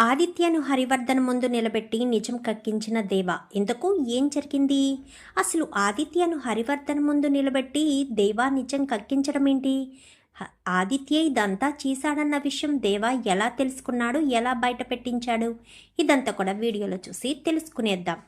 ఆదిత్యను హరివర్ధన్ ముందు నిలబెట్టి నిజం కక్కించిన దేవ ఇంతకు ఏం జరిగింది? అసలు ఆదిత్యను హరివర్ధన్ ముందు నిలబెట్టి దేవా నిజం కక్కించడం ఏంటి? ఆదిత్య ఇదంతా చేశాడన్న విషయం దేవా ఎలా తెలుసుకున్నాడు? ఎలా బయట పెట్టించాడు? ఇదంతా కూడా వీడియోలో చూసి తెలుసుకునేద్దాం.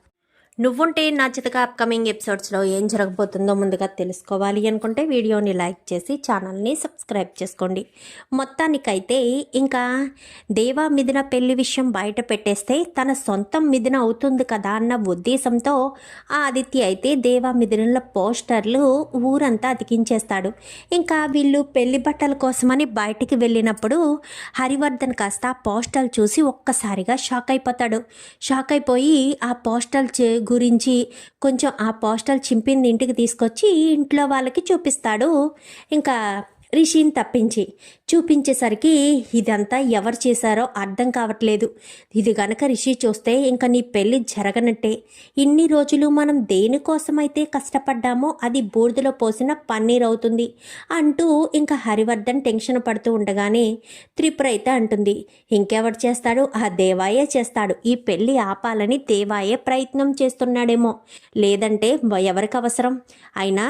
నువ్వుంటే నా చితగా అప్కమింగ్ ఎపిసోడ్స్లో ఏం జరగబోతుందో ముందుగా తెలుసుకోవాలి అనుకుంటే వీడియోని లైక్ చేసి ఛానల్ని సబ్స్క్రైబ్ చేసుకోండి. మొత్తానికైతే ఇంకా దేవా మిథున పెళ్ళి విషయం బయట పెట్టేస్తే తన సొంతం మిథున అవుతుంది కదా అన్న ఉద్దేశంతో ఆ ఆదిత్య అయితే దేవా మిథునుల పోస్టర్లు ఊరంతా అతికించేస్తాడు. ఇంకా వీళ్ళు పెళ్ళి బట్టల కోసమని బయటికి వెళ్ళినప్పుడు హరివర్ధన్ కాస్త ఆ పోస్టల్ చూసి ఒక్కసారిగా షాక్ అయిపోతాడు. షాక్ అయిపోయి ఆ పోస్టల్ చే- గురించి కొంచెం ఆ పోస్టల్ చింపింది ఇంటికి తీసుకొచ్చి ఇంట్లో వాళ్ళకి చూపిస్తాడు. ఇంకా రిషిని తప్పించి చూపించేసరికి ఇదంతా ఎవరు చేశారో అర్థం కావట్లేదు. ఇది గనక రిషి చూస్తే ఇంకా నీ పెళ్ళి జరగనట్టే. ఇన్ని రోజులు మనం దేనికోసమైతే కష్టపడ్డామో అది బూడిదలో పోసిన పన్నీర్ అవుతుంది అంటూ ఇంకా హరివర్ధన్ టెన్షన్ పడుతూ ఉండగానే త్రిపుర అయితే అంటుంది. ఇంకెవరు చేస్తాడు? ఆ దేవాయే చేస్తాడు. ఈ పెళ్ళి ఆపాలని దేవాయే ప్రయత్నం చేస్తున్నాడేమో. లేదంటే ఎవరికి అవసరం? అయినా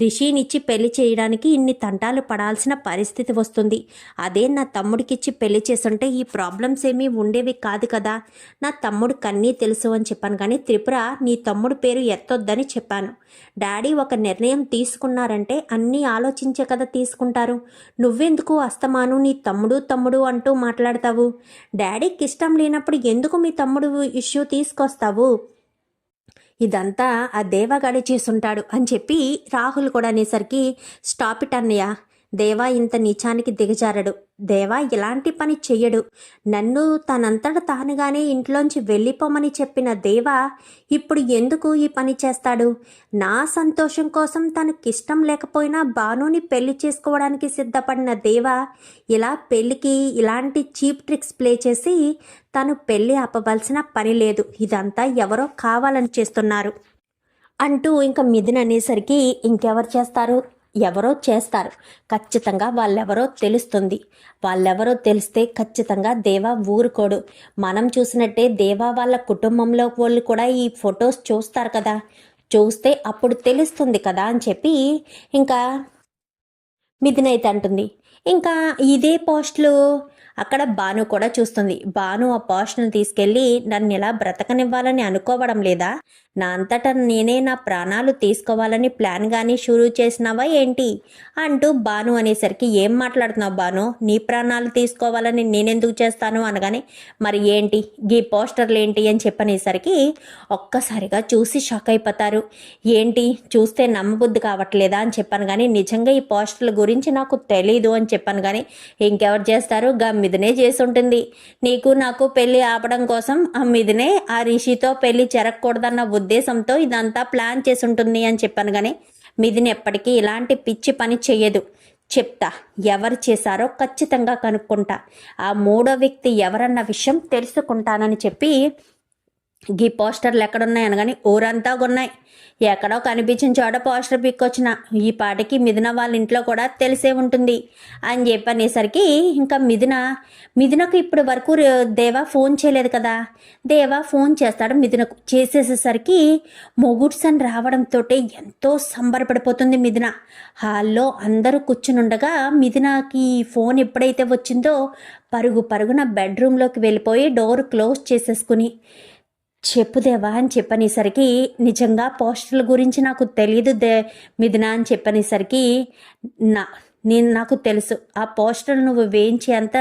రిషినిచ్చి పెళ్ళి చేయడానికి ఇన్ని తంటాలు పడాల్సిన పరిస్థితి వస్తుంది. అదే నా తమ్ముడికిచ్చి పెళ్ళి చేసుంటే ఈ ప్రాబ్లమ్స్ ఏమీ ఉండేవి కాదు కదా. నా తమ్ముడు కన్నీ తెలుసు అని చెప్పాను కానీ త్రిపుర నీ తమ్ముడు పేరు ఎత్తొద్దని చెప్పాను. డాడీ ఒక నిర్ణయం తీసుకున్నారంటే అన్నీ ఆలోచించే కదా తీసుకుంటారు. నువ్వెందుకు అస్తమాను నీ తమ్ముడు తమ్ముడు అంటూ మాట్లాడతావు? డాడీకి ఇష్టం లేనప్పుడు ఎందుకు మీ తమ్ముడు ఇష్యూ తీసుకొస్తావు? ఇదంతా ఆ దేవగాడే చేసుంటాడు అని చెప్పి రాహుల్ కూడా అనేసరికి స్టాప్ ఇట్ అన్నయ్య. దేవా ఇంత నీచానికి దిగజారడు. దేవా ఇలాంటి పని చెయ్యడు. నన్ను తనంతట తానుగానే ఇంట్లోంచి వెళ్ళిపోమని చెప్పిన దేవా ఇప్పుడు ఎందుకు ఈ పని చేస్తాడు? నా సంతోషం కోసం తనకిష్టం లేకపోయినా బానుని పెళ్ళి చేసుకోవడానికి సిద్ధపడిన దేవా ఇలా పెళ్ళికి ఇలాంటి చీప్ ట్రిక్స్ ప్లే చేసి తను పెళ్ళి ఆపవలసిన పని లేదు. ఇదంతా ఎవరో కావాలని చేస్తున్నారు. అంటూ ఇంకా మిథున్ అనేసరికి ఇంకెవరు చేస్తారు? ఎవరో చేస్తారు. ఖచ్చితంగా వాళ్ళెవరో తెలుస్తుంది. వాళ్ళెవరో తెలిస్తే ఖచ్చితంగా దేవా ఊరుకోడు. మనం చూసినట్టే దేవా వాళ్ళ కుటుంబంలో వాళ్ళు కూడా ఈ ఫొటోస్ చూస్తారు కదా. చూస్తే అప్పుడు తెలుస్తుంది కదా అని చెప్పి ఇంకా మిథునైతే అంటుంది. ఇంకా ఇదే పోస్టులు అక్కడ భాను కూడా చూస్తుంది. భాను ఆ పోస్ట్ను తీసుకెళ్ళి నన్ను ఇలా బ్రతకనివ్వాలని అనుకోవడం లేదా? నా అంతటా నేనే నా ప్రాణాలు తీసుకోవాలని ప్లాన్ కానీ షురూ చేసినావా ఏంటి? అంటూ బాను అనేసరికి ఏం మాట్లాడుతున్నావు బాను? నీ ప్రాణాలు తీసుకోవాలని నేనెందుకు చేస్తాను? అనగానే మరి ఏంటి? గీ పోస్టర్లు ఏంటి అని చెప్పనేసరికి ఒక్కసారిగా చూసి షాక్ అయిపోతారు. ఏంటి? చూస్తే నమ్మబుద్ధి కావట్లేదా? అని చెప్పాను కానీ నిజంగా ఈ పోస్టర్ల గురించి నాకు తెలీదు అని చెప్పాను కానీ ఇంకెవరు చేస్తారు? గమ్మిదనే చేసి ఉంటుంది నీకు నాకు పెళ్ళి ఆపడం కోసం ఆ మీదనే ఆ రిషితో పెళ్ళి జరగకూడదన్న ఉద్దేశంతో ఇదంతా ప్లాన్ చేసి ఉంటుంది అని చెప్పాను కానీ మిథున్ ఎప్పటికీ ఇలాంటి పిచ్చి పని చెయ్యదు. చెప్తా ఎవరు చేశారో ఖచ్చితంగా కనుక్కుంటా. ఆ మూడో వ్యక్తి ఎవరన్న విషయం తెలుసుకుంటానని చెప్పి గీ పోస్టర్లు ఎక్కడున్నాయి అనగాని ఊరంతా ఉన్నాయి ఎక్కడో కనిపించిన చోట పోస్టర్ పిక్కొచ్చిన. ఈ పాటకి మిథున వాళ్ళ ఇంట్లో కూడా తెలిసే ఉంటుంది. అని చెప్పి అనేసరికి ఇంకా మిథున మిథునకు ఇప్పటి వరకు దేవా ఫోన్ చేయలేదు కదా? దేవా ఫోన్ చేస్తాడు మిథునకు. చేసేసేసరికి మొగుడ్సన్ రావడంతో ఎంతో సంబరపడిపోతుంది మిథున. హాల్లో అందరూ కూర్చునుండగా మిథునకి ఫోన్ ఎప్పుడైతే వచ్చిందో పరుగు పరుగున బెడ్రూమ్లోకి వెళ్ళిపోయి డోర్ క్లోజ్ చేసేసుకుని చెప్పుదేవా అని చెప్పనేసరికి నిజంగా పోస్టర్ల గురించి నాకు తెలియదు దే మిథున అని చెప్పనేసరికి నా నేను నాకు తెలుసు. ఆ పోస్టర్లు నువ్వు వేయించేంత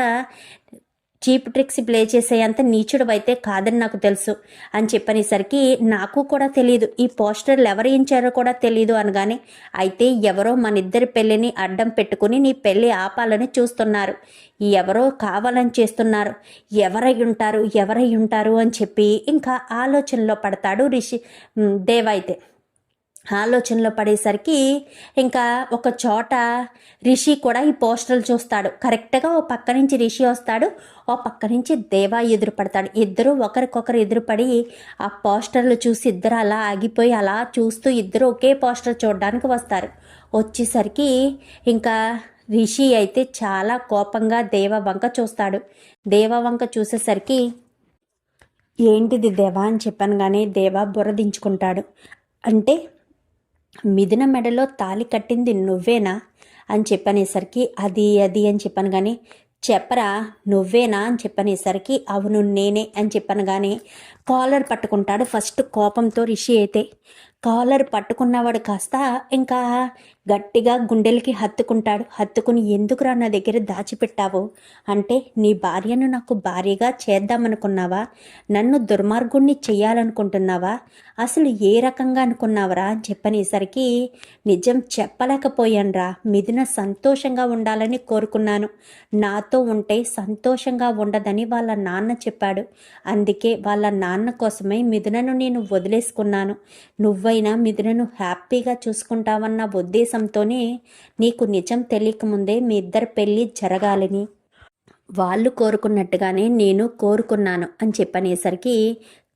చీప్ ట్రిక్స్ ప్లే చేసే అంత నీచుడు అయితే కాదని నాకు తెలుసు అని చెప్పనేసరికి నాకు కూడా తెలియదు ఈ పోస్టర్లు ఎవరు ఇచ్చారో కూడా తెలియదు అనగానే అయితే ఎవరో మన ఇద్దరి పెళ్ళిని అడ్డం పెట్టుకుని నీ పెళ్ళి ఆపాలని చూస్తున్నారు. ఎవరో కావాలని చేస్తున్నారు. ఎవరై ఉంటారు? ఎవరై ఉంటారు? అని చెప్పి ఇంకా ఆలోచనలో పడతాడు రిషి దేవైతే ఆలోచనలో పడేసరికి ఇంకా ఒక చోట రిషి కూడా ఈ పోస్టర్లు చూస్తాడు. కరెక్ట్గా ఓ పక్క నుంచి రిషి వస్తాడు ఓ పక్క నుంచి దేవా ఎదురుపడతాడు. ఇద్దరు ఒకరికొకరు ఎదురుపడి ఆ పోస్టర్లు చూసి ఇద్దరు అలా ఆగిపోయి అలా చూస్తూ ఇద్దరు ఒకే పోస్టర్ చూడడానికి వస్తారు. వచ్చేసరికి ఇంకా రిషి అయితే చాలా కోపంగా దేవ వంక చూస్తాడు. దేవ వంక చూసేసరికి ఏంటిది దేవా? అని చెప్పాను కానీ దేవా బుర్రదించుకుంటాడు అంటే మిథున మెడలో తాలి కట్టింది నువ్వేనా? అని చెప్పనేసరికి అది అది అని చెప్పాను కానీ చెప్పరా నువ్వేనా అని చెప్పనేసరికి అవును నేనే అని చెప్పాను కానీ కాలర్ పట్టుకుంటాడు ఫస్ట్ కోపంతో రిషి అయితే. కాలర్ పట్టుకున్నవాడు కాస్త ఇంకా గట్టిగా గుండెలకి హత్తుకుంటాడు. హత్తుకుని ఎందుకురా నా దగ్గర దాచిపెట్టావు? అంటే నీ భార్యను నాకు భార్యగా చేద్దామనుకున్నావా? నన్ను దుర్మార్గుణ్ణి చెయ్యాలనుకుంటున్నావా? అసలు ఏ రకంగా అనుకున్నావరా? అని చెప్పనేసరికి నిజం చెప్పలేకపోయానురా. మిథున సంతోషంగా ఉండాలని కోరుకున్నాను. నాతో ఉంటే సంతోషంగా ఉండదని వాళ్ళ నాన్న చెప్పాడు. అందుకే వాళ్ళ నాన్న కోసమే మిథునను నేను వదిలేసుకున్నాను. నువ్వైనా మిథునను హ్యాపీగా చూసుకుంటావన్న ఉద్దేశంతోనే నీకు నిజం తెలియకముందే మీ ఇద్దరు పెళ్ళి జరగాలని. వాళ్ళు కోరుకున్నట్టుగానే నేను కోరుకున్నాను అని చెప్పనేసరికి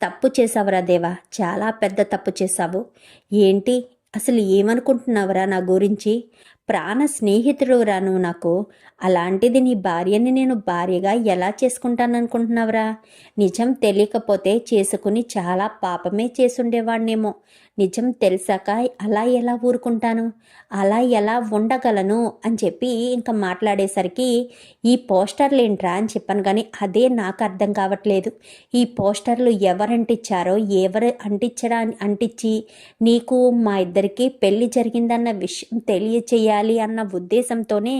తప్పు చేసావురా దేవా చాలా పెద్ద తప్పు చేశావు. ఏంటి అసలు ఏమనుకుంటున్నావురా నా గురించి? ప్రాణ స్నేహితుడు రాను నాకు. అలాంటిది నీ భార్యని నేను భార్యగా ఎలా చేసుకుంటాననుకుంటున్నావురా? నిజం తెలియకపోతే చేసుకుని చాలా పాపమే చేసుండేవాడినేమో నిజం తెలిసాక అలా ఎలా ఊరుకుంటాను? అలా ఎలా ఉండగలను? అని చెప్పి ఇంకా మాట్లాడేసరికి ఈ పోస్టర్లు ఏంట్రా అని చెప్పాను కానీ అదే నాకు అర్థం కావట్లేదు. ఈ పోస్టర్లు ఎవరంటిచ్చారో ఎవరు అంటించడా అంటించి నీకు మా ఇద్దరికి పెళ్ళి జరిగిందన్న విషయం తెలియచేయాలి అన్న ఉద్దేశంతోనే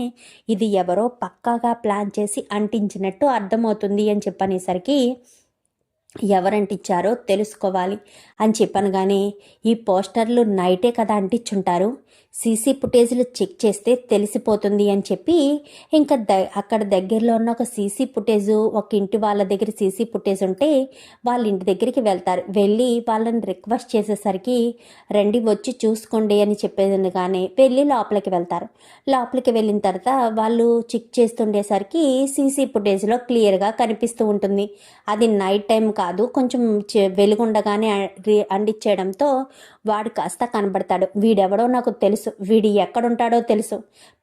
ఇది ఎవరో పక్కాగా ప్లాన్ చేసి అంటించినట్టు అర్థమవుతుంది అని చెప్పనేసరికి ఎవరంటించారో తెలుసుకోవాలి అని చెప్పాను కానీ ఈ పోస్టర్లు నైటే కదా అంటించుంటారు సీసీ ఫుటేజ్లు చెక్ చేస్తే తెలిసిపోతుంది అని చెప్పి ఇంకా ద అక్కడ దగ్గరలో ఉన్న ఒక సీసీ ఫుటేజ్ ఒక ఇంటి వాళ్ళ దగ్గర సీసీ ఫుటేజ్ ఉంటే వాళ్ళ ఇంటి దగ్గరికి వెళ్తారు. వెళ్ళి వాళ్ళని రిక్వెస్ట్ చేసేసరికి రండి వచ్చి చూసుకోండి అని చెప్పేది కానీ వెళ్ళి లోపలికి వెళ్తారు. లోపలికి వెళ్ళిన తర్వాత వాళ్ళు చెక్ చేస్తుండేసరికి సీసీ ఫుటేజ్లో క్లియర్గా కనిపిస్తూ ఉంటుంది. అది నైట్ టైం కాదు కొంచెం వెలుగుండగానే అండిచ్చేయడంతో వాడు కాస్త కనబడతాడు. వీడెవడో నాకు తెలుసు. వీడు ఎక్కడుంటాడో తెలుసు.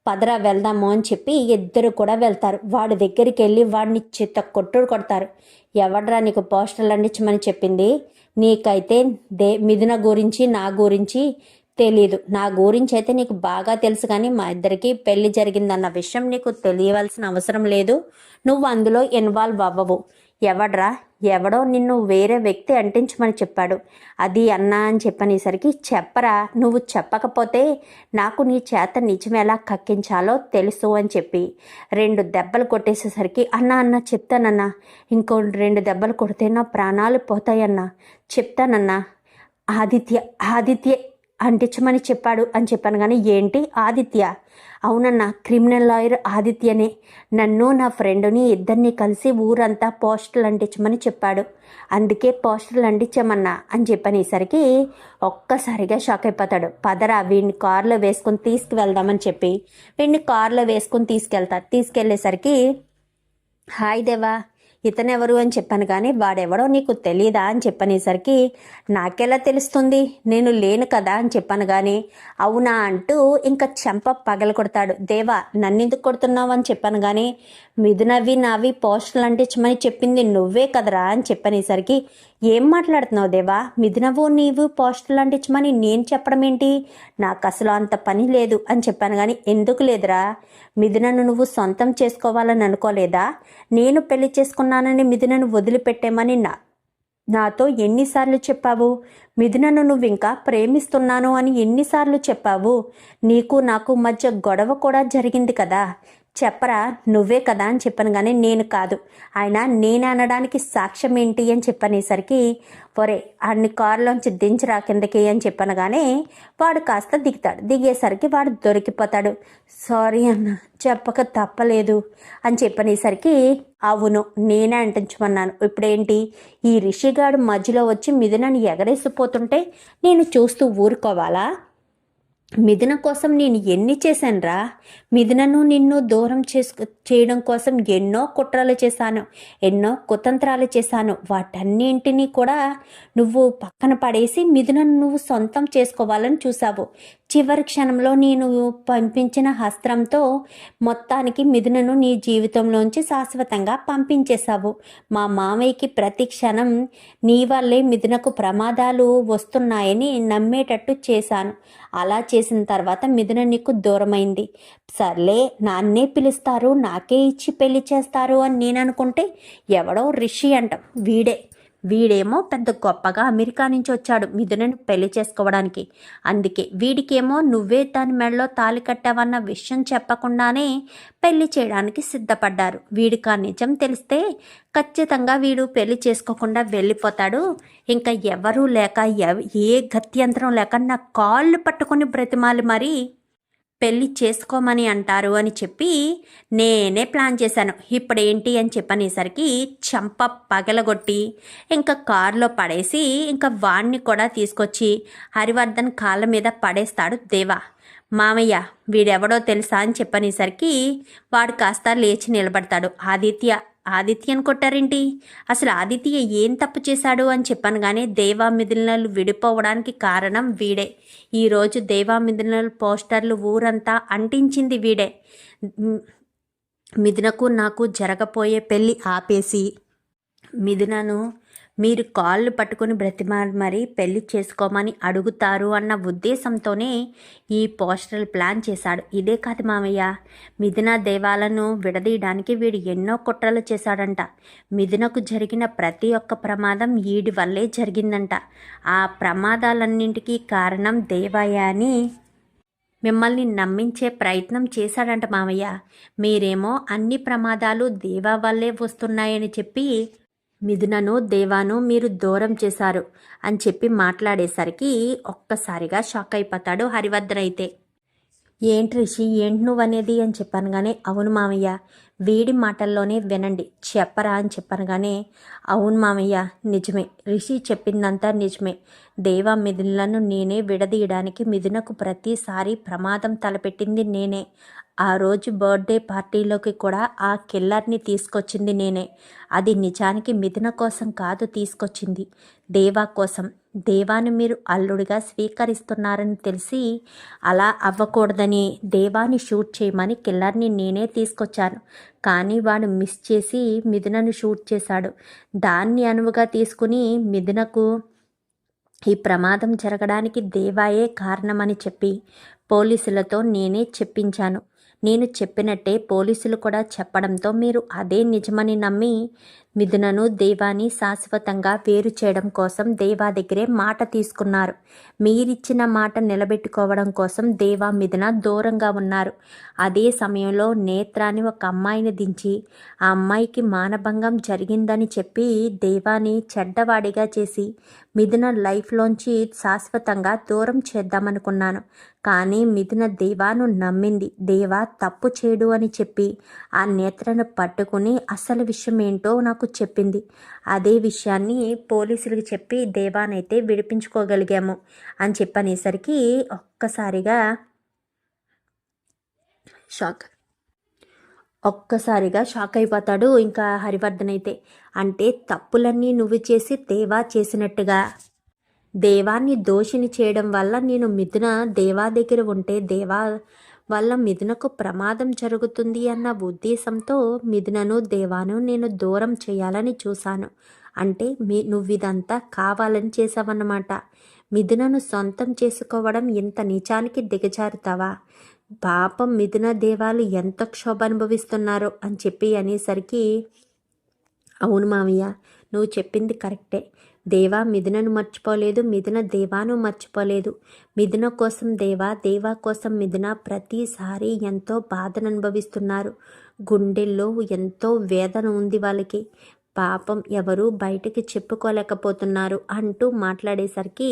పదరా వెళ్దాము అని చెప్పి ఇద్దరు కూడా వెళ్తారు. వాడి దగ్గరికి వెళ్ళి వాడిని చిత్త కొట్టుడు కొడతారు. ఎవడరా నీకు పోస్టర్లు అందించమని చెప్పింది? నీకైతే దే మిథున గురించి నా గురించి తెలీదు. నా గురించి అయితే నీకు బాగా తెలుసు కానీ మా ఇద్దరికి పెళ్ళి జరిగిందన్న విషయం నీకు తెలియవలసిన అవసరం లేదు. నువ్వు అందులో ఇన్వాల్వ్ అవ్వవు. ఎవడ్రా? ఎవడో నిన్ను వేరే వ్యక్తి అంటించమని చెప్పాడు. అది అన్నా అని చెప్పనేసరికి చెప్పరా నువ్వు చెప్పకపోతే నాకు నీ చేత నిజం ఎలా కక్కించాలో తెలుసు అని చెప్పి రెండు దెబ్బలు కొట్టేసేసరికి అన్నా అన్న చెప్తానన్నా. ఇంకో రెండు దెబ్బలు కొడితే నా ప్రాణాలు పోతాయన్నా. చెప్తానన్నా. ఆదిత్య ఆదిత్య అంటించమని చెప్పాడు అని చెప్పాను కానీ ఏంటి? ఆదిత్య. అవునన్న క్రిమినల్ లాయర్ ఆదిత్యనే. నన్ను నా ఫ్రెండ్ని ఇద్దరిని కలిసి ఊరంతా పోస్టర్లు అంటించమని చెప్పాడు. అందుకే పోస్టర్లు అంటించమన్నా అని చెప్పనేసరికి ఒక్కసారిగా షాక్ అయిపోతాడు. పదరా వీడిని కారులో వేసుకొని తీసుకువెళ్దామని చెప్పి వీడిని కారులో వేసుకొని తీసుకెళ్తా. తీసుకెళ్ళేసరికి హాయ్ దేవా ఇతనెవరు అని చెప్పాను కానీ వాడెవడో నీకు తెలియదా అని చెప్పనేసరికి నాకెలా తెలుస్తుంది? నేను లేను కదా అని చెప్పాను కానీ అవునా అంటూ ఇంకా చెంప పగల కొడతాడు. దేవా నన్నెందుకు కొడుతున్నావు అని చెప్పాను కానీ మిథునవి నావి పోస్టులు అంటించమని చెప్పింది నువ్వే కదరా అని చెప్పనేసరికి ఏం మాట్లాడుతున్నావు దేవా? మిథునవు నీవు పోస్టులు అంటించమని నేను చెప్పడం ఏంటి? నాకు అసలు అంత పని లేదు అని చెప్పాను కానీ ఎందుకు లేదురా? మిథునను నువ్వు సొంతం చేసుకోవాలని అనుకోలేదా? నేను పెళ్ళి చేసుకున్నానని మిథునను వదిలిపెట్టేమని నా నాతో ఎన్నిసార్లు చెప్పావు? మిథునను నువ్వు ఇంకా ప్రేమిస్తున్నాను అని ఎన్నిసార్లు చెప్పావు? నీకు నాకు మధ్య గొడవ కూడా జరిగింది కదా. చెప్పరా? నువ్వే కదా అని చెప్పాను కానీ నేను కాదు. ఆయన నేను అనడానికి సాక్ష్యం ఏంటి అని చెప్పనేసరికి ఒరే అన్ని కారులోంచి దించరా కిందకి అని చెప్పాను కానీ వాడు కాస్త దిగుతాడు. దిగేసరికి వాడు దొరికిపోతాడు. సారీ అన్న చెప్పక తప్పలేదు అని చెప్పనేసరికి అవును నేనే అంటించమన్నాను. ఇప్పుడేంటి? ఈ రిషిగాడు మధ్యలో వచ్చి మిథునని ఎగరేసిపోతుంటే నేను చూస్తూ ఊరుకోవాలా? మిథున కోసం నేను ఎన్ని చేశానురా? మిథునను నిన్ను దూరం చేసుకు చేయడం కోసం ఎన్నో కుట్రలు చేశాను ఎన్నో కుతంత్రాలు చేశాను. వాటన్నింటినీ కూడా నువ్వు పక్కన పడేసి మిథునను నువ్వు సొంతం చేసుకోవాలని చూసావు చివరి క్షణంలో నేను పంపించిన హస్త్రంతో మొత్తానికి మిథునను నీ జీవితంలోంచి శాశ్వతంగా పంపించేశావు. మా మామయ్యకి ప్రతి క్షణం నీ వల్లే మిథునకు ప్రమాదాలు వస్తున్నాయని నమ్మేటట్టు చేశాను. అలా చే చేసిన తర్వాత మిథున నీకు దూరమైంది. సర్లే నాన్నే పిలుస్తారు నాకే ఇచ్చి పెళ్ళి చేస్తారు అని నేను అనుకుంటే ఎవడో రిషి అంటాం. వీడే. వీడేమో పెద్ద గొప్పగా అమెరికా నుంచి వచ్చాడు మిథునని పెళ్ళి చేసుకోవడానికి. అందుకే వీడికేమో నువ్వే దాని మెడలో తాలి కట్టావన్న విషయం చెప్పకుండానే పెళ్ళి చేయడానికి సిద్ధపడ్డారు. వీడికి ఆ నిజం తెలిస్తే ఖచ్చితంగా వీడు పెళ్ళి చేసుకోకుండా వెళ్ళిపోతాడు. ఇంకా ఎవరూ లేక ఏ గత్యంతరం లేక నా కాళ్ళు పట్టుకొని బ్రతిమాలి మరీ. పెళ్ళి చేసుకోమని అంటారు అని చెప్పి నేనే ప్లాన్ చేశాను. ఇప్పుడు ఏంటి అని చెప్పనేసరికి చంప పగలగొట్టి ఇంకా కారులో పడేసి ఇంకా వాణ్ణి కూడా తీసుకొచ్చి హరివర్ధన్ కాళ్ళ మీద పడేస్తాడు దేవా. మామయ్య వీడెవడో తెలుసా అని చెప్పనేసరికి వాడు కాస్త లేచి నిలబడతాడు. ఆదిత్య ఆదిత్యను కొట్టారేంటి? అసలు ఆదిత్య ఏం తప్పు చేశాడు అని చెప్పాను కానీ దేవా మిథునలు విడిపోవడానికి కారణం వీడే. ఈరోజు దేవా మిథునలు పోస్టర్లు ఊరంతా అంటించింది వీడే. మిథునకు నాకు జరగపోయే పెళ్ళి ఆపేసి మిథునను మీరు కాళ్ళు పట్టుకుని బ్రతిమాలి మరి పెళ్ళి చేసుకోమని అడుగుతారు అన్న ఉద్దేశంతోనే ఈ పోస్టల్ ప్లాన్ చేశాడు. ఇదే కాదు మామయ్య. మిథున దేవాలను విడదీయడానికి వీడు ఎన్నో కుట్రలు చేశాడంట. మిథునకు జరిగిన ప్రతి ఒక్క ప్రమాదం వీడి వల్లే జరిగిందంట. ఆ ప్రమాదాలన్నింటికీ కారణం దేవయ్య అని మిమ్మల్ని నమ్మించే ప్రయత్నం చేశాడంట మామయ్య. మీరేమో అన్ని ప్రమాదాలు దేవా వల్లే వస్తున్నాయని చెప్పి మిథునను దేవాను మీరు దూరం చేశారు అని చెప్పి మాట్లాడేసరికి ఒక్కసారిగా షాక్ అయిపోతాడు హరివర్ధన్ అయితే ఏంటి రిషి ఏంటి నువ్వనేది అని చెప్పాను కానీ అవును మామయ్య వీడి మాటల్లోనే వినండి చెప్పరా అని చెప్పాను కానీ అవును మామయ్య నిజమే రిషి చెప్పిందంతా నిజమే. దేవా మిథునులను నేనే విడదీయడానికి మిథునకు ప్రతిసారి ప్రమాదం తలపెట్టింది నేనే. ఆ రోజు బర్త్డే పార్టీలోకి కూడా ఆ కిల్లర్ని తీసుకొచ్చింది నేనే. అది నిజానికి మిథున కోసం కాదు తీసుకొచ్చింది. దేవా కోసం. దేవాని మీరు అల్లుడిగా స్వీకరిస్తున్నారని తెలిసి అలా అవ్వకూడదని దేవాని షూట్ చేయమని కిల్లర్ని నేనే తీసుకొచ్చాను. కానీ వాడు మిస్ చేసి మిథునను షూట్ చేశాడు. దాన్ని అనువుగా తీసుకుని మిథునకు ఈ ప్రమాదం జరగడానికి దేవాయే కారణమని చెప్పి పోలీసులతో నేనే చెప్పించాను. నేను చెప్పినట్టే పోలీసులు కూడా చెప్పడంతో మీరు అదే నిజమని నమ్మి మిథునను దేవాని శాశ్వతంగా వేరు చేయడం కోసం దేవా దగ్గరే మాట తీసుకున్నారు. మీరిచ్చిన మాట నిలబెట్టుకోవడం కోసం దేవా మిథున దూరంగా ఉన్నారు. అదే సమయంలో నేత్రాన్ని ఒక అమ్మాయిని దించి ఆ అమ్మాయికి మానభంగం జరిగిందని చెప్పి దేవాని చెడ్డవాడిగా చేసి మిథున లైఫ్లోంచి శాశ్వతంగా దూరం చేద్దామనుకున్నాను. కానీ మిథున దేవాను నమ్మింది దేవా తప్పు చేయడు అని చెప్పి ఆ నేత్రను పట్టుకుని అసలు విషయం ఏంటో నాకు చెప్పింది. అదే విషయాన్ని పోలీసులకు చెప్పి దేవానైతే విడిపించుకోగలిగాము అని చెప్పనేసరికి ఒక్కసారిగా షాక్. ఒక్కసారిగా షాక్ అయిపోతాడు ఇంకా హరివర్ధన్ అయితే. అంటే తప్పులన్నీ నువ్వు చేసి దేవా చేసినట్టుగా. దేవాన్ని దోషిని చేయడం వల్ల నేను మిథున దేవా దగ్గర ఉంటే దేవా వల్ల మిథునకు ప్రమాదం జరుగుతుంది అన్న ఉద్దేశంతో మిథునను దేవాను నేను దూరం చేయాలని చూశాను. అంటే మీ నువ్విదంతా కావాలని చేసావన్నమాట మిథునను సొంతం చేసుకోవడం ఇంత నిజానికి దిగజారుతావా? పాపం మిథున దేవాలు ఎంత క్షోభ అనుభవిస్తున్నారో అని చెప్పి అనేసరికి అవును మామయ్య నువ్వు చెప్పింది కరెక్టే. దేవా మిథునను మర్చిపోలేదు మిథున దేవాను మర్చిపోలేదు. మిథున కోసం దేవా దేవా కోసం మిథున ప్రతిసారి ఎంతో బాధను అనుభవిస్తున్నారు గుండెల్లో ఎంతో వేదన ఉంది వాళ్ళకి. పాపం ఎవరు బయటికి చెప్పుకోలేకపోతున్నారు అంటూ మాట్లాడేసరికి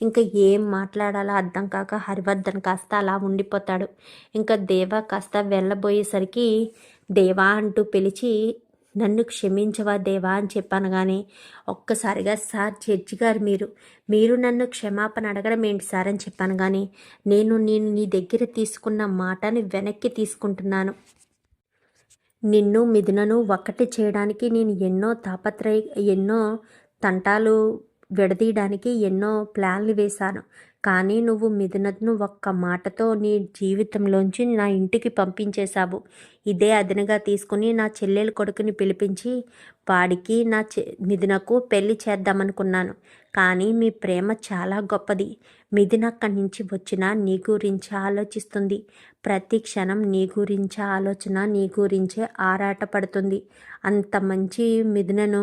ఇంకా ఏం మాట్లాడాలో అర్థం కాక హరివర్ధన్ కాస్త అలా ఉండిపోతాడు. ఇంకా దేవా కాస్త వెళ్ళబోయేసరికి దేవా అంటూ పిలిచి నన్ను క్షమించవా దేవా అని చెప్పాను కానీ ఒక్కసారిగా సార్ జడ్జి గారు మీరు మీరు నన్ను క్షమాపణ అడగడం ఏంటి సార్ అని చెప్పాను కానీ నేను నేను నీ దగ్గర తీసుకున్న మాటని వెనక్కి తీసుకుంటున్నాను. నిన్ను మిథునను ఒక్కటి చేయడానికి నేను ఎన్నో తాపత్రయ ఎన్నో తంటాలు విడదీయడానికి ఎన్నో ప్లాన్లు వేశాను. కానీ నువ్వు మిథునత్ను ఒక్క మాటతో నీ జీవితంలోంచి నా ఇంటికి పంపించేశావు. ఇదే అదనగా తీసుకుని నా చెల్లెలు కొడుకుని పిలిపించి వాడికి నా చె మిథునకు పెళ్ళి చేద్దామనుకున్నాను. కానీ మీ ప్రేమ చాలా గొప్పది. మిథున అక్కడి నుంచి వచ్చిన నీ గురించి ఆలోచిస్తుంది. ప్రతి క్షణం నీ గురించే ఆలోచన నీ గురించే ఆరాటపడుతుంది. అంత మంచి మిథునను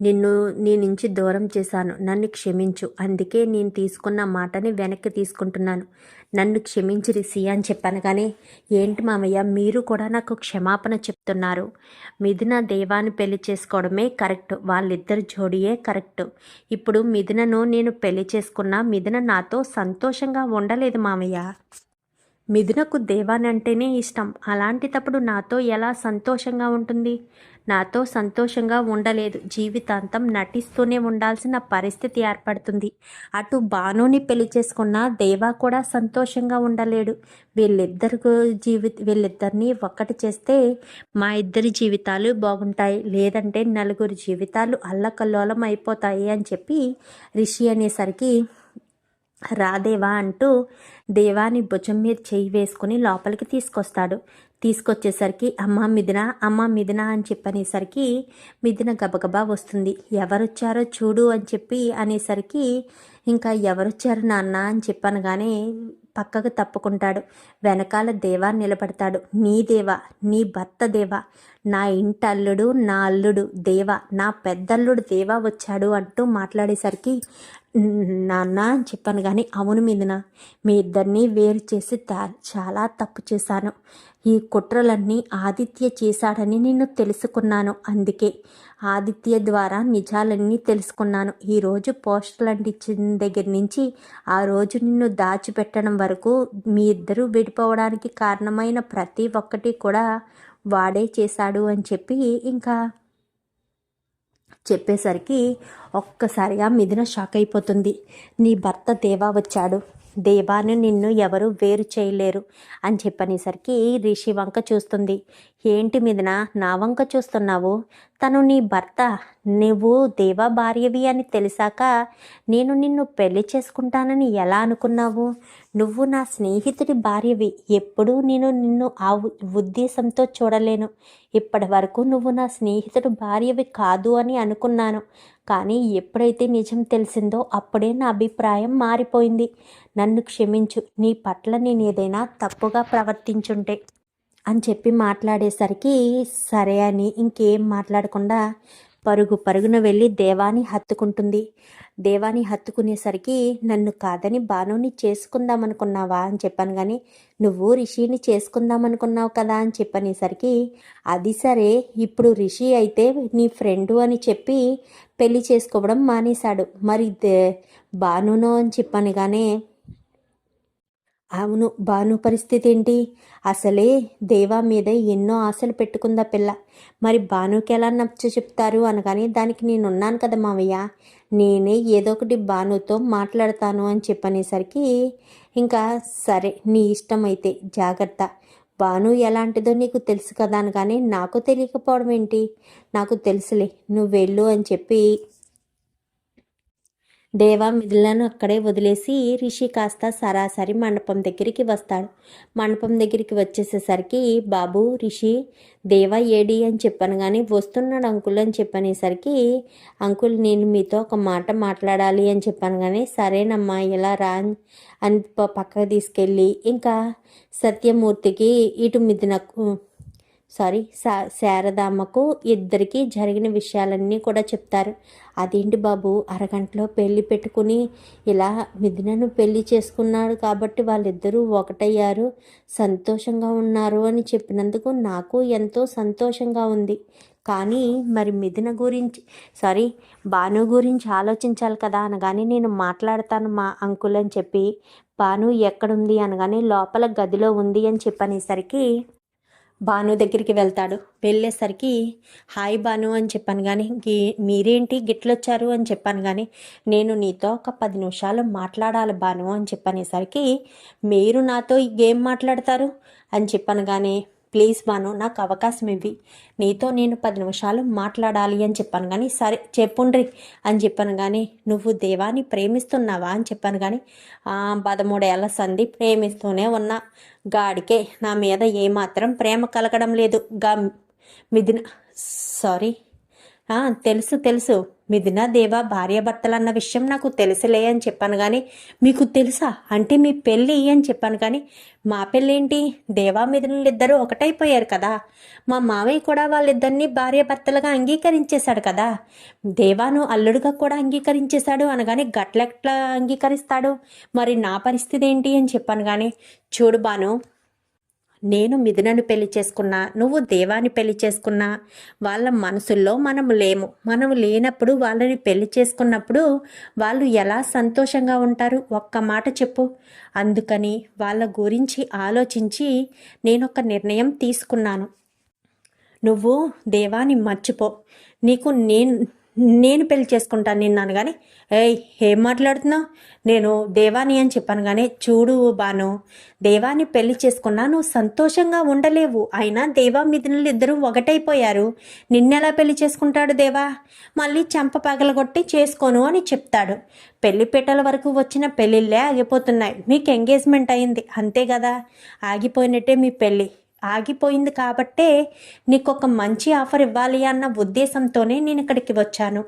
నిన్ను నీ నుంచి దూరం చేశాను. నన్ను క్షమించు. అందుకే నేను తీసుకున్న మాటని వెనక్కి తీసుకుంటున్నాను. నన్ను క్షమించి రిసి అని చెప్పాను కానీ ఏంటి మామయ్య? మీరు కూడా నాకు క్షమాపణ చెప్తున్నారు. మిథున దేవాన్ని పెళ్ళి చేసుకోవడమే కరెక్ట్. వాళ్ళిద్దరు జోడియే కరెక్ట్. ఇప్పుడు మిథునను నేను పెళ్ళి చేసుకున్నా మిథున నాతో సంతోషంగా ఉండలేదు మామయ్య. మిథునకు దేవానంటేనే ఇష్టం. అలాంటిటప్పుడు నాతో ఎలా సంతోషంగా ఉంటుంది? నాతో సంతోషంగా ఉండలేదు. జీవితాంతం నటిస్తూనే ఉండాల్సిన పరిస్థితి ఏర్పడుతుంది. అటు భానుని పెళ్ళి చేసుకున్న దేవా కూడా సంతోషంగా ఉండలేడు. వీళ్ళిద్దరు జీవి వీళ్ళిద్దరిని ఒక్కటి చేస్తే మా ఇద్దరి జీవితాలు బాగుంటాయి. లేదంటే నలుగురు జీవితాలు అల్లకల్లోలం అయిపోతాయి అని చెప్పి రిషి అనేసరికి రాదేవా అంటూ దేవాని భుజం మీద చేయి వేసుకుని లోపలికి తీసుకొస్తాడు. తీసుకొచ్చేసరికి అమ్మ మిథున అమ్మ మిథున అని చెప్పనేసరికి మిథున గబగబా వస్తుంది. ఎవరొచ్చారో చూడు అని చెప్పి అనేసరికి ఇంకా ఎవరొచ్చారు నాన్న అని చెప్పనగానే పక్కకు తప్పుకుంటాడు. వెనకాల దేవా నిలబడతాడు. నీ దేవా నీ భర్త దేవా నా ఇంటి అల్లుడు నా అల్లుడు దేవా నా పెద్దల్లుడు దేవా వచ్చాడు అంటూ మాట్లాడేసరికి నాన్న అని చెప్పాను కానీ అవును మీదన మీ ఇద్దరినీ వేరు చేసి చాలా తప్పు చేశాను. ఈ కుట్రలన్నీ ఆదిత్య చేశాడని నేను తెలుసుకున్నాను అందుకే. ఆదిత్య ద్వారా నిజాలన్నీ తెలుసుకున్నాను. ఈరోజు పోస్టర్లు అంటించిన దగ్గర నుంచి ఆ రోజు నిన్ను దాచిపెట్టడం వరకు మీ ఇద్దరూ విడిపోవడానికి కారణమైన ప్రతి ఒక్కటి కూడా వాడే చేశాడు అని చెప్పి ఇంకా చెప్పేసరికి ఒక్కసారిగా మిథున షాక్ అయిపోతుంది. నీ భర్త దేవా వచ్చాడు. దేవాను నిన్ను ఎవరు వేరు చేయలేరు అని చెప్పనేసరికి రిషి వంక చూస్తుంది. ఏంటి మీదన నా వంక చూస్తున్నావు? తను నీ భర్త నువ్వు దేవా భార్యవి అని తెలిసాక నేను నిన్ను పెళ్ళి చేసుకుంటానని ఎలా అనుకున్నావు? నువ్వు నా స్నేహితుడి భార్యవి ఎప్పుడూ నేను నిన్ను ఆ ఉద్దేశంతో చూడలేను. ఇప్పటి వరకు నువ్వు నా స్నేహితుడు భార్యవి కాదు అని అనుకున్నాను. కానీ ఎప్పుడైతే నిజం తెలిసిందో అప్పుడే నా అభిప్రాయం మారిపోయింది. నన్ను క్షమించు నీ పట్ల నేను ఏదైనా తప్పుగా ప్రవర్తించుంటే అని చెప్పి మాట్లాడేసరికి సరే అని ఇంకేం మాట్లాడకుండా పరుగు పరుగున వెళ్ళి దేవాని హత్తుకుంటుంది. దేవాని హత్తుకునేసరికి నన్ను కాదని బానుని చేసుకుందామనుకున్నావా? అని చెప్పాను కానీ నువ్వు రిషిని చేసుకుందామనుకున్నావు కదా? అని చెప్పనేసరికి అది సరే ఇప్పుడు రిషి అయితే నీ ఫ్రెండు అని చెప్పి పెళ్ళి చేసుకోవడం మానేశాడు. మరి బానునో అని చెప్పాను కానీ అవును భాను పరిస్థితి ఏంటి అసలే దేవా మీద ఎన్నో ఆశలు పెట్టుకుందా పిల్ల. మరి భానుకి ఎలా నచ్చ చెప్తారు అనగానే దానికి నేను ఉన్నాను కదా మావయ్య. నేనే ఏదో ఒకటి భానుతో మాట్లాడతాను అని చెప్పనేసరికి ఇంకా సరే నీ ఇష్టం అయితే జాగ్రత్త. భాను ఎలాంటిదో నీకు తెలుసు కదా అనగానే నాకు తెలియకపోవడం ఏంటి నాకు తెలుసులే నువ్వు వెళ్ళు అని చెప్పి దేవా మిథులను అక్కడే వదిలేసి రిషి కాస్త సరాసరి మండపం దగ్గరికి వస్తాడు. మండపం దగ్గరికి వచ్చేసేసరికి బాబు రిషి దేవా ఏడి అని చెప్పాను కానీ వస్తున్నాడు అంకుల్ అని చెప్పనేసరికి అంకుల్ నేను మీతో ఒక మాట మాట్లాడాలి అని చెప్పాను కానీ సరేనమ్మా ఇలా రా అని పక్కకు తీసుకెళ్ళి ఇంకా సత్యమూర్తికి ఇటు మిథునకు సారీ శా శారదామ్మకు ఇద్దరికి జరిగిన విషయాలన్నీ కూడా చెప్తారు. అదేంటి బాబు అరగంటలో పెళ్ళి పెట్టుకుని ఇలా మిథునను పెళ్ళి చేసుకున్నాడు కాబట్టి వాళ్ళిద్దరూ ఒకటయ్యారు సంతోషంగా ఉన్నారు అని చెప్పినందుకు నాకు ఎంతో సంతోషంగా ఉంది. కానీ మరి మిథున గురించి సారీ భాను గురించి ఆలోచించాలి కదా అనగానే నేను మాట్లాడతాను మా అంకుల్ అని చెప్పి భాను ఎక్కడుంది అనగానే లోపల గదిలో ఉంది అని చెప్పనేసరికి భాను దగ్గరికి వెళ్తాడు. వెళ్ళేసరికి హాయ్ భాను అని చెప్పాను కానీ గీ మీరేంటి గిట్లొచ్చారు అని చెప్పాను కానీ నేను నీతో ఒక పది నిమిషాలు మాట్లాడాలి భాను అని చెప్పనేసరికి మీరు నాతో ఈ గేమ్ మాట్లాడతారు అని చెప్పాను కానీ ప్లీజ్ బాను నాకు అవకాశం ఇవ్వి. నీతో నేను పది నిమిషాలు మాట్లాడాలి అని చెప్పాను కానీ సరే చెప్పుండ్రి అని చెప్పాను కానీ నువ్వు దేవాన్ని ప్రేమిస్తున్నావా అని చెప్పాను కానీ పదమూడేళ్ళ సంధి ప్రేమిస్తూనే ఉన్నా. గాడికే నా మీద ఏమాత్రం ప్రేమ కలగడం లేదు. గా మిథున సారీ తెలుసు తెలుసు. మిథున దేవ భార్యాభర్తలన్న విషయం నాకు తెలుసులే అని చెప్పాను కానీ మీకు తెలుసా? అంటే మీ పెళ్ళి అని చెప్పాను కానీ మా పెళ్ళేంటి? దేవా మిథునులు ఇద్దరు ఒకటైపోయారు కదా. మా మావయ్య కూడా వాళ్ళిద్దరిని భార్యాభర్తలుగా అంగీకరించేశాడు కదా. దేవాను అల్లుడుగా కూడా అంగీకరించేశాడు అనగానే గట్లెట్లా అంగీకరిస్తాడు? మరి నా పరిస్థితి ఏంటి అని చెప్పాను కానీ చూడు బాను నేను మిథునను పెళ్ళి చేసుకున్నా నువ్వు దేవాన్ని పెళ్ళి చేసుకున్నా వాళ్ళ మనసుల్లో మనం లేము. మనం లేనప్పుడు వాళ్ళని పెళ్ళి చేసుకున్నప్పుడు వాళ్ళు ఎలా సంతోషంగా ఉంటారు? ఒక్క మాట చెప్పు. అందుకని వాళ్ళ గురించి ఆలోచించి నేను ఒక నిర్ణయం తీసుకున్నాను. నువ్వు దేవాని మర్చిపో. నీకు నేను నేను పెళ్ళి చేసుకుంటాను నిన్నాను కానీ ఏయ్ ఏం మాట్లాడుతున్నావు? నేను దేవాని అని చెప్పాను కానీ చూడు బాను దేవాని పెళ్ళి చేసుకున్నా నువ్వు సంతోషంగా ఉండలేవు. అయినా దేవా మిథునులు ఇద్దరూ ఒకటైపోయారు. నిన్నెలా పెళ్ళి చేసుకుంటాడు దేవా? మళ్ళీ చెంప పగలగొట్టి చేసుకోను అని చెప్తాడు. పెళ్ళి పీటల వరకు వచ్చిన పెళ్ళిళ్ళే ఆగిపోతున్నాయి. మీకు ఎంగేజ్మెంట్ అయింది. అంతే కదా? ఆగిపోయినట్టే మీ పెళ్ళి ఆగిపోయింది కాబట్టే నీకు ఒక మంచి ఆఫర్ ఇవ్వాలి అన్న ఉద్దేశంతోనే నేను ఇక్కడికి వచ్చాను.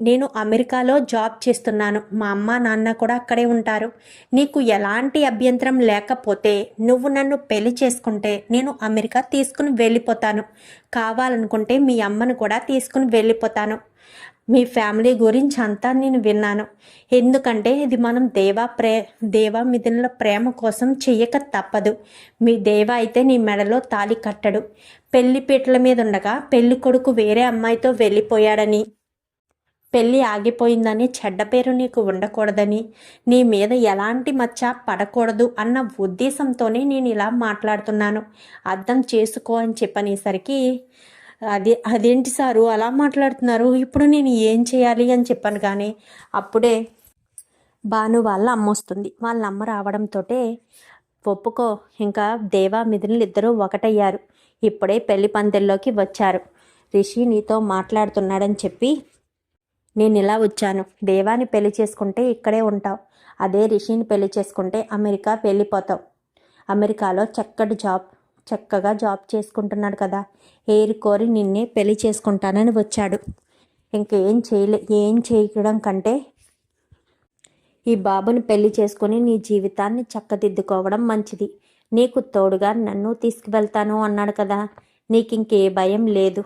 నేను అమెరికాలో జాబ్ చేస్తున్నాను. మా అమ్మ నాన్న కూడా అక్కడే ఉంటారు. నీకు ఎలాంటి అభ్యంతరం లేకపోతే నువ్వు నన్ను పెళ్ళి చేసుకుంటే నేను అమెరికా తీసుకుని వెళ్ళిపోతాను. కావాలనుకుంటే మీ అమ్మను కూడా తీసుకుని వెళ్ళిపోతాను. మీ ఫ్యామిలీ గురించి అంతా నేను విన్నాను. ఎందుకంటే ఇది మనం దేవా ప్రే దేవా మిథునుల ప్రేమ కోసం చెయ్యక తప్పదు. మీ దేవ అయితే నీ మెడలో తాళి కట్టడు. పెళ్ళి పీటల మీద ఉండగా పెళ్ళి కొడుకు వేరే అమ్మాయితో వెళ్ళిపోయాడని పెళ్ళి ఆగిపోయిందని చెడ్డ పేరు నీకు ఉండకూడదని నీ మీద ఎలాంటి మచ్చ పడకూడదు అన్న ఉద్దేశంతోనే నేను ఇలా మాట్లాడుతున్నాను. అర్థం చేసుకో అని చెప్పనేసరికి అది అదేంటి సారు? అలా మాట్లాడుతున్నారు. ఇప్పుడు నేను ఏం చేయాలి అని చెప్పాను కానీ అప్పుడే భాను వాళ్ళ అమ్మ వస్తుంది. వాళ్ళ అమ్మ రావడంతో ఒప్పుకో ఇంకా దేవా మిథునులు ఇద్దరూ ఒకటయ్యారు. ఇప్పుడే పెళ్ళి పందెల్లోకి వచ్చారు. రిషి నీతో మాట్లాడుతున్నాడని చెప్పి నేను ఇలా వచ్చాను. దేవాని పెళ్ళి చేసుకుంటే ఇక్కడే ఉంటావు. అదే రిషిని పెళ్ళి చేసుకుంటే అమెరికా వెళ్ళిపోతావు. అమెరికాలో చక్కటి జాబ్ చక్కగా జాబ్ చేసుకుంటున్నాడు కదా. ఏరి కోరి నిన్నే పెళ్ళి చేసుకుంటానని వచ్చాడు. ఇంకేం చేయలే ఏం చేయడం కంటే ఈ బాబుని పెళ్ళి చేసుకుని నీ జీవితాన్ని చక్కదిద్దుకోవడం మంచిది. నీకు తోడుగా నన్ను తీసుకువెళ్తాను అన్నాడు కదా. నీకు ఇంకే భయం లేదు.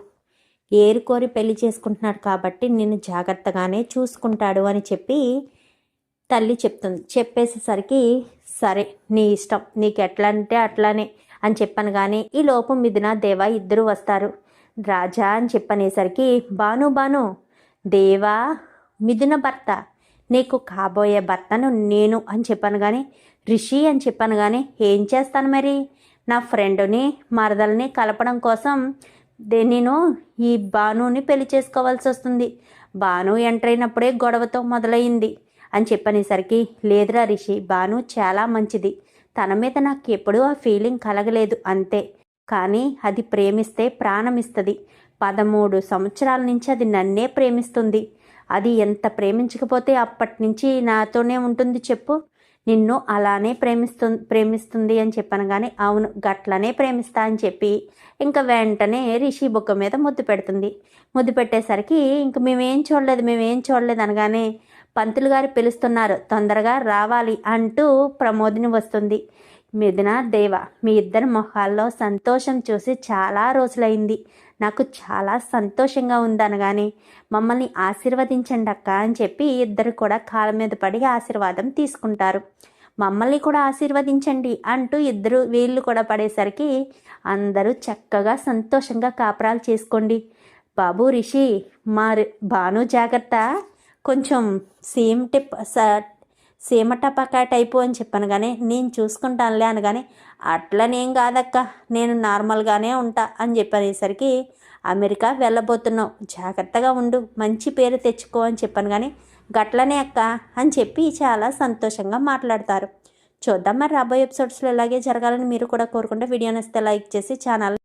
ఏరుకోరి పెళ్ళి చేసుకుంటున్నాడు కాబట్టి నిన్ను జాగ్రత్తగానే చూసుకుంటాడు అని చెప్పి తల్లి చెప్తుంది. చెప్పేసేసరికి సరే నీ ఇష్టం. నీకు ఎట్లా అంటే అట్లానే. అని చెప్పాను కానీ ఈ లోపు మిథున దేవా ఇద్దరు వస్తారు. రాజా అని చెప్పనేసరికి బాను బాను దేవా మిథున భర్త నీకు కాబోయే భర్తను నేను అని చెప్పాను కానీ రిషి అని చెప్పాను కానీ ఏం చేస్తాను మరి? నా ఫ్రెండ్ని మరదల్ని కలపడం కోసం నేను ఈ భానుని పెళ్ళి చేసుకోవాల్సి వస్తుంది. భాను ఎంటర్ అయినప్పుడే గొడవతో మొదలైంది అని చెప్పనేసరికి లేదురా రిషి భాను చాలా మంచిది. తన మీద నాకు ఎప్పుడూ ఆ ఫీలింగ్ కలగలేదు అంతే. కానీ అది ప్రేమిస్తే ప్రాణం ఇస్తుంది పదమూడు సంవత్సరాల నుంచి అది నన్నే ప్రేమిస్తుంది. అది ఎంత ప్రేమించకపోతే అప్పటి నుంచి నాతోనే ఉంటుంది చెప్పు. నిన్ను అలానే ప్రేమిస్తు ప్రేమిస్తుంది అని చెప్పాను కానీ అవును గట్లనే ప్రేమిస్తా అని చెప్పి ఇంకా వెంటనే రిషి బుక్క మీద ముద్దు పెడుతుంది. ముద్దు పెట్టేసరికి ఇంక మేమేం చూడలేదు మేమేం చూడలేదు అనగానే పంతులు గారు పిలుస్తున్నారు. తొందరగా రావాలి అంటూ ప్రమోదిని వస్తుంది. మిథున దేవ మీ ఇద్దరి మొహాల్లో సంతోషం చూసి చాలా రోజులైంది. నాకు చాలా సంతోషంగా ఉందనగానే మమ్మల్ని ఆశీర్వదించండి అక్క అని చెప్పి ఇద్దరు కూడా కాళ్ళ మీద పడి ఆశీర్వాదం తీసుకుంటారు. మమ్మల్ని కూడా ఆశీర్వదించండి అంటూ ఇద్దరు వీళ్ళు కూడా పడేసరికి అందరూ చక్కగా సంతోషంగా కాపురాలు చేసుకోండి. బాబు రిషి మా భాను జాగ్రత్త. కొంచెం సేమ్ టిప్ సీమ టపాకా టైపు అని చెప్పాను కానీ నేను చూసుకుంటానులే అనగానే అట్లనేం కాదక్క నేను నార్మల్గానే ఉంటా అని చెప్పనేసరికి అమెరికా వెళ్ళబోతున్నావు జాగ్రత్తగా ఉండు మంచి పేరు తెచ్చుకో అని చెప్పాను కానీ గట్లనే అక్క అని చెప్పి చాలా సంతోషంగా మాట్లాడతారు. చూద్దాం మరి రాబోయే ఎపిసోడ్స్లో ఇలాగే జరగాలని మీరు కూడా కోరుకుంటే వీడియో నచ్చితే లైక్ చేసి ఛానల్